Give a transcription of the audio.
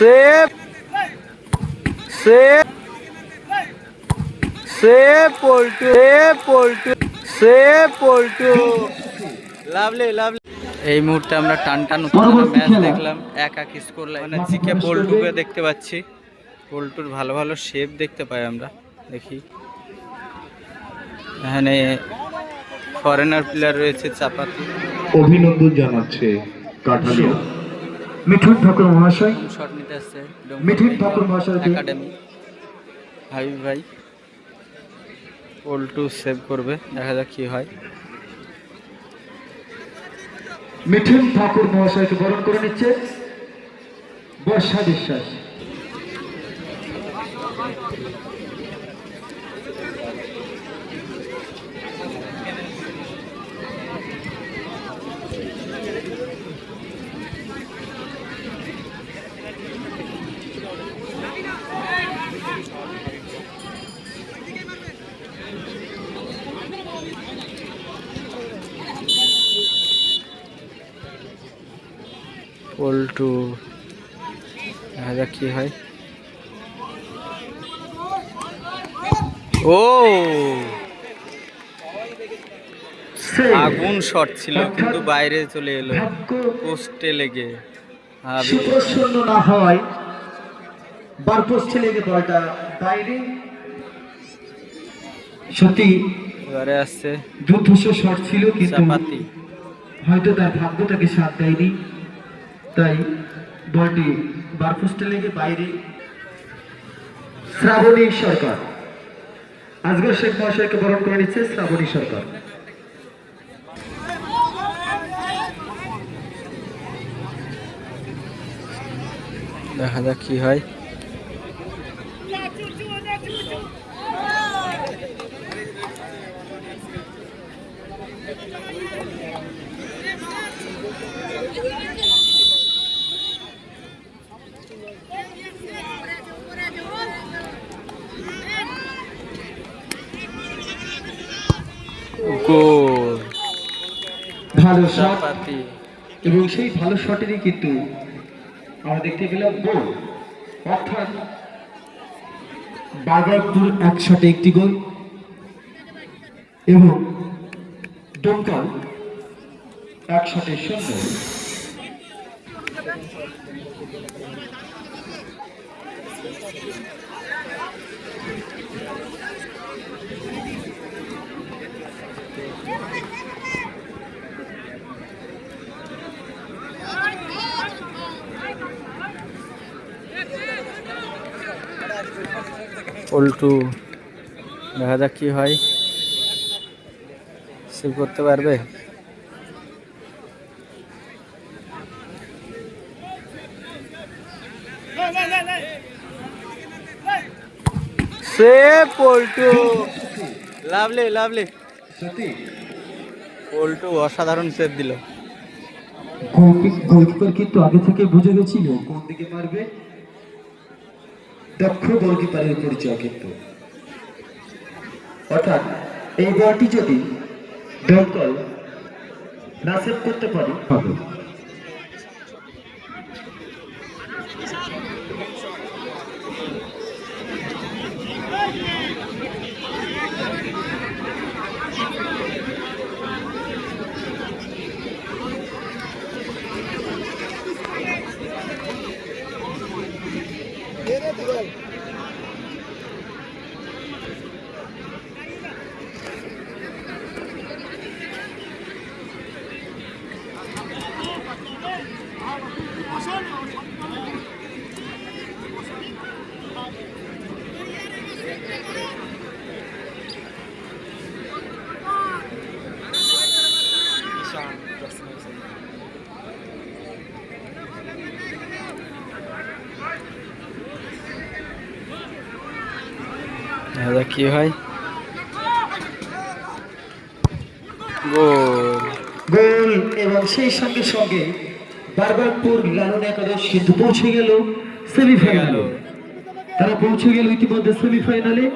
Save save save Paltu save Paltu save Paltu lovely lovely. এই মুহূর্তে আমরা টান টান ম্যাচ দেখলাম। এক এক স্কোর লাইন মানে জিকে পল্টুকে দেখতে পাচ্ছি। পল্টুর ভালো ভালো শেপ দেখতে পাই আমরা। দেখি। এখানে ফরেনার প্লেয়ার রয়েছে চাপাতি। অভিনন্দন জানাচ্ছে কাঠালিয়া মিঠুন ঠাকুর মহাশয়। মিঠুন ঠাকুর মহাশয় একাডেমি। হাবিব ভাই পল্টু সেভ করবে দেখা যাক কি হয়। মিঠুন ঠাকুর মহাশয়কে বরণ করে নিচ্ছে বর্ষা বিশ্বাস। পল্টু দেখা যাক কি হয়। ও আগুন শট ছিল কিন্তু বাইরে চলে এলো। পোস্টে লেগে। না হয়। বার পোস্টে লেগে বলটা বাইরে। সত্যি এবারে আসছে। দুর্ধর্ষ শট ছিল কিন্তু হয়তো তার ভাগ্য তাকে সাথ দেয়নি। তাই বলটি বারফুস্টে লেগে বাইরে। শ্রাবণী সরকার। আজগর শেখ মহাশয়কে বরণ করে নিচ্ছে শ্রাবণী সরকার। দেখা যাক কি হয়। গোল। ভালো শট এবং সেই ভালো শটেরই কিন্তু আমরা দেখতে পেলাম গোল। অর্থাৎ বাগারপুর এক শটে একটি গোল। এবং ডোমকাল এক শটে শূন্য। পল্টু দেখা যাক কি হয়। সেভ করতে পারবে? Save Paltu. Lovely lovely. Paltu অসাধারণ সেভ দিল। গোলকিপার কিন্তু আগে থেকে বুঝে গেছিল কোন দিকে মারবে? দক্ষ গোলকিপারের পরিচয় কিন্তু। অর্থাৎ এই বলটি যদি দমকল না সেভ করতে পারি যাক কি হয়? গোল। গোল এবং সেই সঙ্গে সঙ্গে বারবারপুর লালন একাদশ কিন্তু পৌঁছে গেল সেমিফাইনালে। তারা পৌঁছে গেল ইতিমধ্যে সেমিফাইনালে।